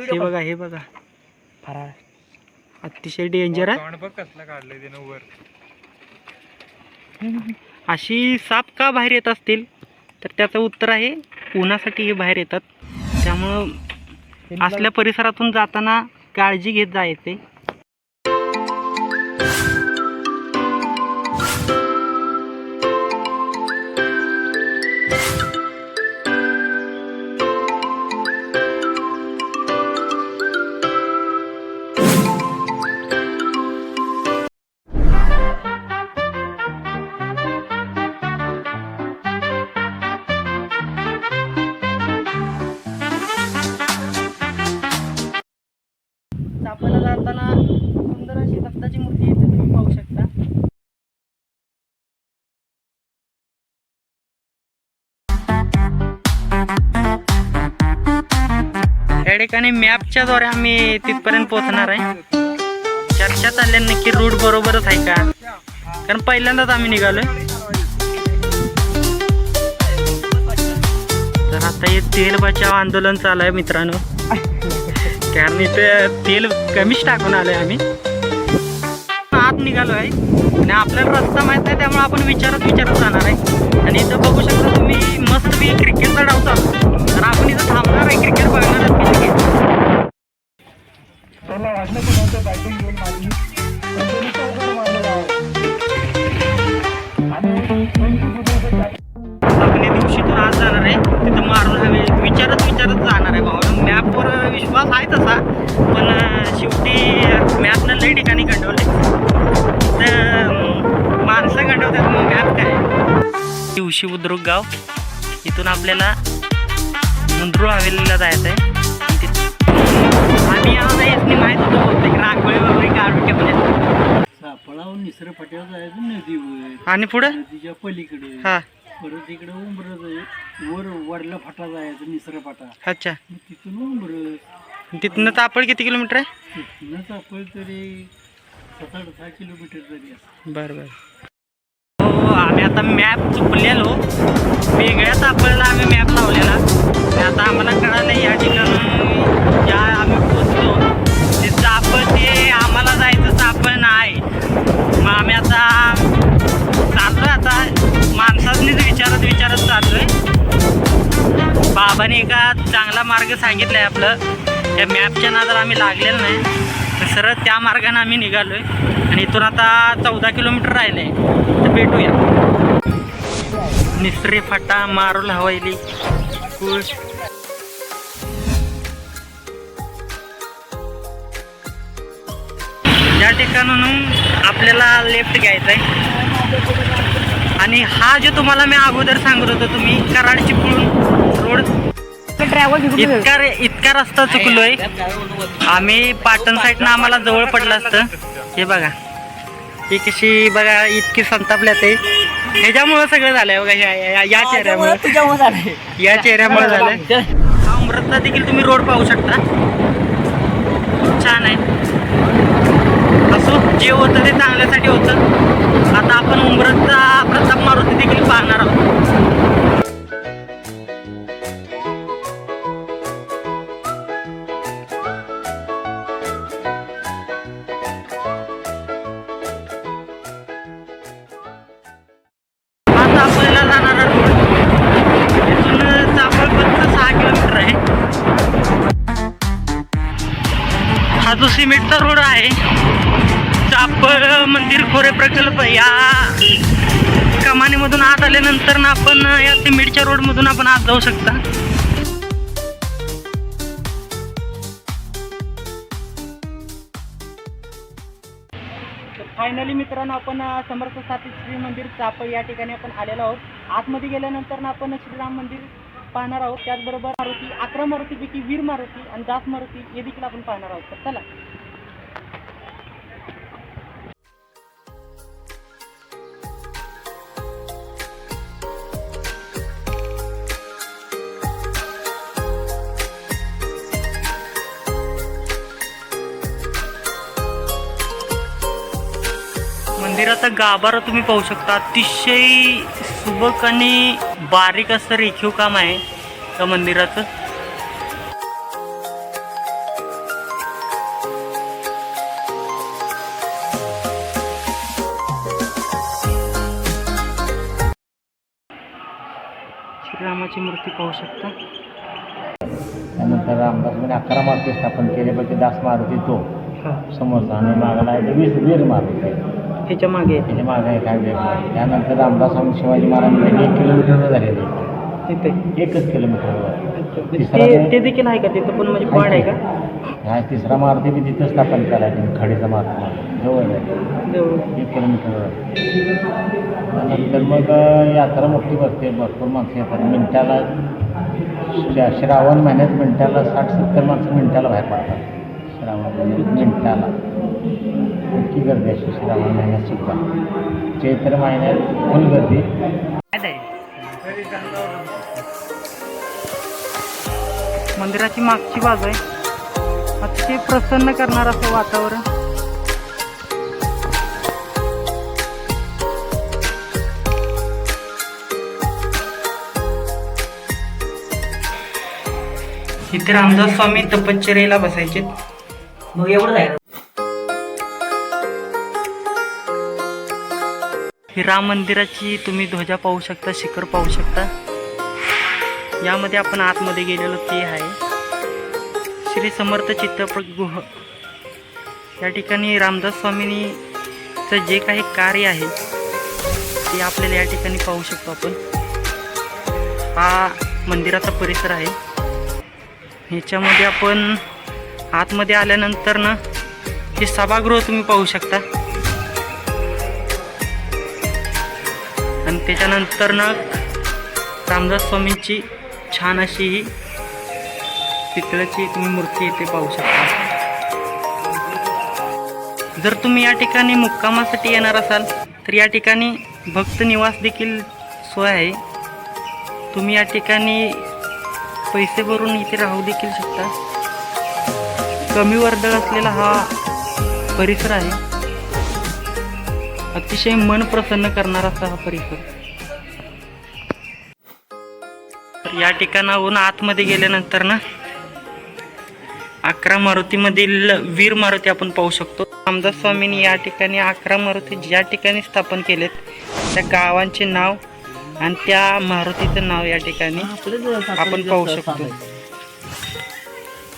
हे बघा हे बघा. फराळ अतिशय डेंजर आहे. तोंड बघ कसलं काढलंय त्यानं वर. अशी साप का बाहेर येत असतील? तर त्याचं उत्तर आहे उन्हासाठी हे बाहेर येतात. त्यामुळं असल्या परिसरातून जाताना काळजी घेत जायचे. त्या ठिकाणी मॅपच्या द्वारे आम्ही तिथपर्यंत पोहोचणार आहे. चर्चा चालल्या नक्की रूट बरोबरच आहे का? कारण पहिल्यांदाच आम्ही निघालोय. तर आता हे तेल बचाव आंदोलन चालू आहे मित्रांनो. कारण इथे तेल कमीच टाकून आलोय आम्ही. आत निघालो आहे आणि आपल्याला रस्ता माहीत नाही त्यामुळे आपण विचारत विचारत जाणार आहे. गंडवले. तर माणसं गंडवतात मग मॅप काय दिवशी बुद्रुक गाव इथून आपल्याला मुंद्रू हवेलीला जायचं आहे आणि तिथं- आम्ही आम्हाला यातनी माहीत होतं बहुतेक. रांगोळी वगैरे काढून ठेवले सापळाहून निसर फाट्यावर जायचं नदीवर आणि पुढं? नदीच्या पलीकडे. हां. परत इकडे उंबरच वर वडला फाटा जायचं निसर फाटा. अच्छा. मग तिथून उंबरच तिथनं तापड किती किलोमीटर आहे? तिथनंच आपण तरी बरं बरं. हो आम्ही आता मॅप चुकलेलो. वेगळ्याच आपल्याला आम्ही मॅप लावलेला. आता आम्हाला कळालं या ठिकाणी ज्या आम्ही पोचलो ते चापण ते आम्हाला जायचं चापण आहे. मग आम्ही आता चाललोय आता. माणसांनीच विचारत विचारत चाललोय. बाबाने एका चांगला मार्ग सांगितलाय आपलं. त्या मॅपच्या नादाला आम्ही लागलेलं नाही. तर सरळ त्या मार्गाने आम्ही निघालो आहे आणि इथून आता चौदा किलोमीटर राहिलं. आहे तर भेटूया. निसरी फाटा मारुल हवाईली कुश. या ठिकाणाहून आपल्याला लेफ्ट घ्यायचं आहे आणि हा जो तुम्हाला मी अगोदर सांगत होतो तुम्ही कराड पुळून रोड इतका रे इतका रस्ता चुकलोय. आम्ही पाटण साईडनं आम्हाला जवळ पडलं असतं. हे बघा. ही कशी बघा इतकी संतापल्यात ह्याच्यामुळं सगळं झालंय बघा या- चेहऱ्यामुळे. या चेहऱ्यामुळे झालंय. हा उमरतचा देखील तुम्ही रोड पाहू शकता. छान आहे. असो जे होतं ते चांगल्यासाठी होतं. आता आपण उमरतचा प्रताप मारुती देखील पाहणार आहोत. जो सिमेंटचा रोड आहे चापळ मंदिर खोरे प्रकल्प या कमानीमधून आत आल्यानंतर ना आपण या सिमेंटच्या रोडमधून आपण आत जाऊ शकता. फायनली मित्रांनो आपण समर्थ साथी श्री मंदिर चापळ या ठिकाणी आपण आलेलो आहोत. आतमध्ये गेल्यानंतर ना आपण श्रीराम मंदिर पाहणार आहोत. त्याचबरोबर मारुती अकरा मारुतीपैकी वीर मारुती आणि दास मारुती हे देखील आपण पाहणार आहोत. तर चला. मंदिराचा गाभारा तुम्ही पाहू शकता. अतिशय सुबक आणि बारीक असं रेखीव काम आहे त्या मंदिराचं. श्रीरामाची मूर्ती पाहू शकता. त्यानंतर रामदास अकरा मारुती स्थापन केले पण ते दास मारुती तो. समोरचा आणि मागला वीस वीर मारुती. ह्याच्या मागे. त्याच्यामागे आहे काय. त्यानंतर रामदास स्वामी शिवाजी महाराजांनी एक किलोमीटरवर झालेले आहे. तिथे. एकच किलोमीटरवर तिसरा ते ते- ते देखील आहे का? तिथं पण म्हणजे पॉईंट आहे का? हा तिसरा मारुती बी तिथं स्थापन करायचं खडीचा मारुती जवळ आहे. जवळ. एक किलोमीटरवर त्यानंतर मग अ, यात्रा मोठी भरते भरपूर माणसं येतात. मिनिटाला श्रा- श्रावण महिन्यात मिनिटाला साठ सत्तर माणसं मिनिटाला बाहेर पडतात. श्रावण महिन्यात मिनिटाला इतकी गर्दी असते श्रावण महिन्यात सुद्धा. चैत्र महिन्यात फुल गर्दी. मंदिराची मागची बाजू आहे. अतिशय प्रसन्न करणार असं वातावरण. इथे रामदास स्वामी तपश्चर्येला बसायचे मग एवढं आहे ही राम मंदिराची तुम्ही ध्वजा पाहू शकता शिखर पाहू शकता. यामध्ये आपण आतमध्ये गेलेलो ते आहे. श्री समर्थ चित्रपटगृह या ठिकाणी रामदास स्वामींचं जे काही कार्य आहे ते आपल्याला या ठिकाणी पाहू शकतो आपण. हा मंदिराचा परिसर आहे. ह्याच्यामध्ये आपण आतमध्ये आल्यानंतर ना हे सभागृह तुम्ही पाहू शकता. आणि त्याच्यानंतर ना रामदास स्वामींची छान अशी ही पितळाची तुम्ही मूर्ती इथे पाहू शकता. जर तुम्ही या ठिकाणी मुक्कामासाठी येणार असाल तर या ठिकाणी भक्त निवास देखील सोय आहे. तुम्ही या ठिकाणी पैसे भरून इथे राहू देखील शकता. कमी वर्दळ असलेला हा परिसर आहे. अतिशय मन प्रसन्न करणारा असा हा परिसर. या ठिकाणाहून आतमध्ये गेल्यानंतर ना अकरा मारुतीमधील वीर मारुती आपण पाहू शकतो. रामदास स्वामींनी या ठिकाणी अकरा मारुती ज्या ठिकाणी स्थापन केलेत त्या गावांचे नाव आणि त्या मारुतीचं नाव या ठिकाणी आपण पाहू शकतो.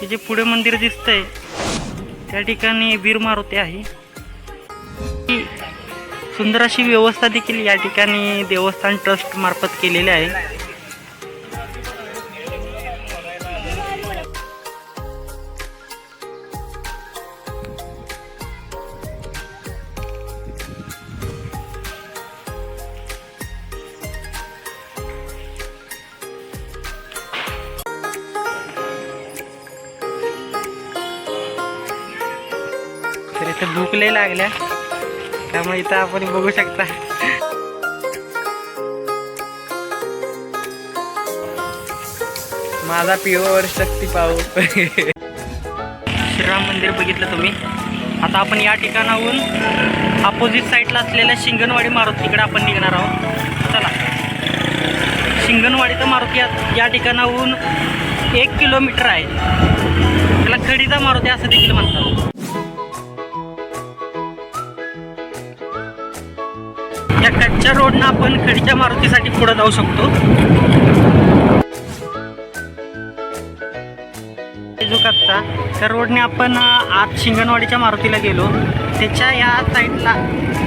हे जे पुढे मंदिर दिसतंय त्या ठिकाणी वीर मारुती आहे. सुंदर अशी व्यवस्था देखील या ठिकाणी देवस्थान ट्रस्ट मार्फत केलेली आहे. भूक लय लागल्या. त्यामुळे इथं आपण बघू शकता. माझा प्युअर शक्ती पाहू. श्रीराम मंदिर बघितलं तुम्ही. आता आपण या ठिकाणाहून अपोजिट साईडला असलेल्या शिंगणवाडी मारुतीकडे आपण निघणार आहोत. चला. शिंगणवाडी तर मारुती या या ठिकाणाहून एक किलोमीटर आहे. त्याला खडीचा मारुती असं देखील म्हणतात. या कच्च्या रोडनं आपण खडीच्या मारुतीसाठी पुढे जाऊ शकतो. जो कच्चा त्या रोडने आपण आत शिंगणवाडीच्या मारुतीला गेलो. त्याच्या या साईडला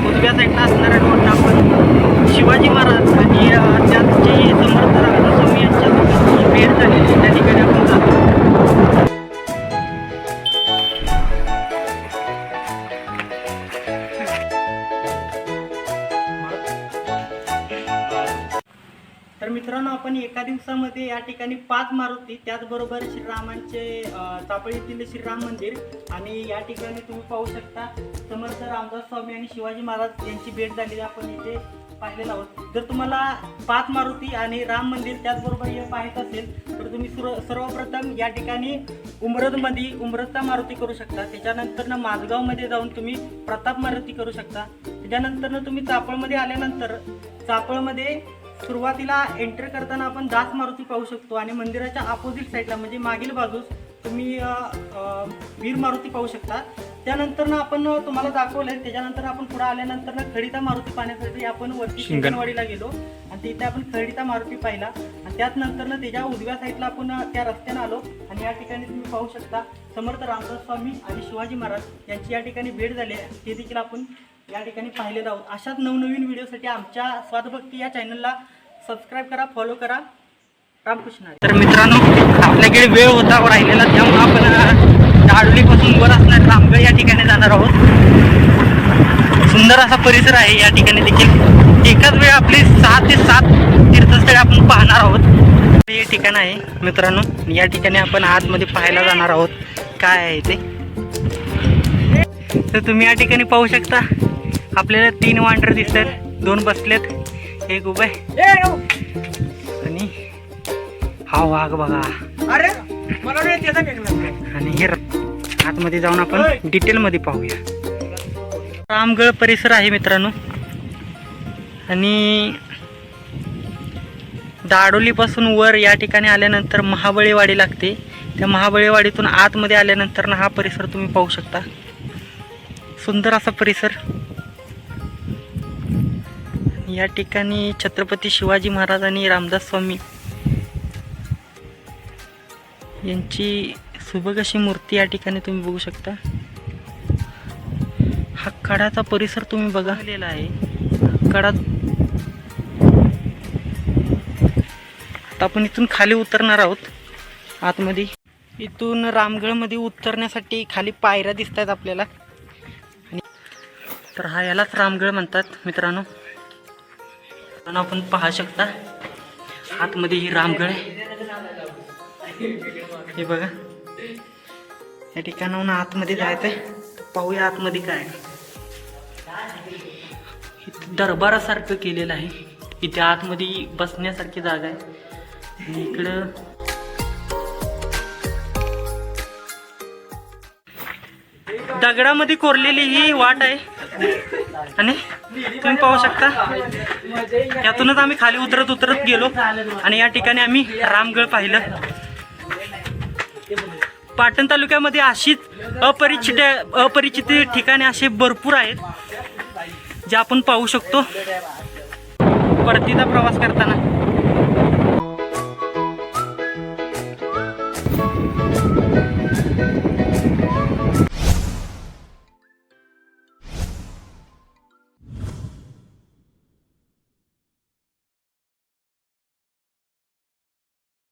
उजव्या साईडला असणाऱ्या रोडनं आपण शिवाजी महाराज आणि अं, त्यांचे समर्थ रामदास स्वामी यांच्या भेट झालेली त्या ठिकाणी आपण जातो. आपण एका दिवसामध्ये या ठिकाणी पाच मारुती त्याचबरोबर श्रीरामांचे चापळीतील श्रीराम मंदिर आणि या ठिकाणी तुम्ही पाहू शकता समर्थ रामदास स्वामी आणि शिवाजी महाराज यांची भेट झालेली आपण इथे पाहिलेलं आहोत. जर तुम्हाला पाच मारुती आणि राम मंदिर त्याचबरोबर हे पाहायचं असेल तर तुम्ही सुर सर्वप्रथम या ठिकाणी उमरदमध्ये उमरदचा मारुती करू शकता. त्याच्यानंतर माझगावमध्ये जाऊन तुम्ही प्रताप मारुती करू शकता. त्याच्यानंतरनं तुम्ही चापळमध्ये आल्यानंतर चापळमध्ये सुरुवातीला एंटर करताना आपण दास मारुती पाहू शकतो आणि मंदिराच्या अपोजिट साईडला म्हणजे मागील बाजूस तुम्ही वीर मारुती पाहू शकता. त्यानंतर ना आपण तुम्हाला दाखवलंय त्याच्यानंतर आपण पुढे आल्यानंतर ना खडिता मारुती पाहण्यासाठी आपण वरती शिंगणवाडीला गेलो. आणि तिथे आपण खडिता मारुती पाहिला. आणि त्याच नंतर ना त्याच्या उजव्या साईडला आपण त्या रस्त्याने आलो. आणि या ठिकाणी तुम्ही पाहू शकता समर्थ रामदास स्वामी आणि शिवाजी महाराज यांची या ठिकाणी भेट झाली आहे. ते देखील आपण या ठिकाणी पाहिलेत आहोत. अशाच नवनवीन व्हिडिओसाठी आमच्या स्वादभक्ती या चॅनलला सबस्क्राईब करा फॉलो करा. रामकृष्ण तर मित्रांनो आपल्याकडे वेळ होता राहिलेला त्यामुळे आपण दाडोलीपासून वर असणार रामगड या ठिकाणी जाणार आहोत. सुंदर असा परिसर आहे या ठिकाणी देखील. एकाच वेळ आपली सहा ते सात तीर्थस्थळे आपण पाहणार आहोत. हे ठिकाण आहे मित्रांनो. या ठिकाणी आपण आतमध्ये पाहायला जाणार आहोत. काय आहे ते? तर तुम्ही या ठिकाणी पाहू शकता. आपल्याला तीन वांडर दिसतात. दोन बसलेत. एक उभे आणि हा वाघ बघा. आणि हे आतमध्ये जाऊन आपण डिटेलमध्ये पाहूया. रामगड परिसर आहे मित्रांनो. आणि दाडोलीपासून वर या ठिकाणी आल्यानंतर महाबळीवाडी लागते. त्या महाबळीवाडीतून आतमध्ये आल्यानंतर ना हा परिसर तुम्ही पाहू शकता. सुंदर असा परिसर. या ठिकाणी छत्रपती शिवाजी महाराज आणि रामदास स्वामी यांची सुबक अशी मूर्ती या ठिकाणी तुम्ही बघू शकता. हा कडाचा परिसर तुम्ही बघा. लिहिलेला आहे. कडा आपण इथून खाली उतरणार आहोत. आतमध्ये. इथून रामगडमध्ये उतरण्यासाठी खाली पायऱ्या दिसत आहेत आपल्याला तर हा यालाच रामगड म्हणतात मित्रांनो. मित्रांनो, आपण पाहू शकता आतमध्ये ही रामगड आहे. हे बघा या ठिकाणाहून आतमध्ये जायचं आहे पाहूया आतमध्ये काय आहे. दरबारासारखं केलेलं आहे. इथे आतमध्ये बसण्यासारखी जागा आहे. इकडं दगडामध्ये कोरलेली ही वाट आहे. आणि तुम्ही पाहू शकता यातूनच आम्ही खाली उतरत उतरत गेलो आणि या ठिकाणी आम्ही रामगड पाहिलं. पाटण तालुक्यामध्ये अशीच अपरिचित अपरिचित ठिकाणे असे भरपूर आहेत जे आपण पाहू शकतो. परतीचा प्रवास करताना.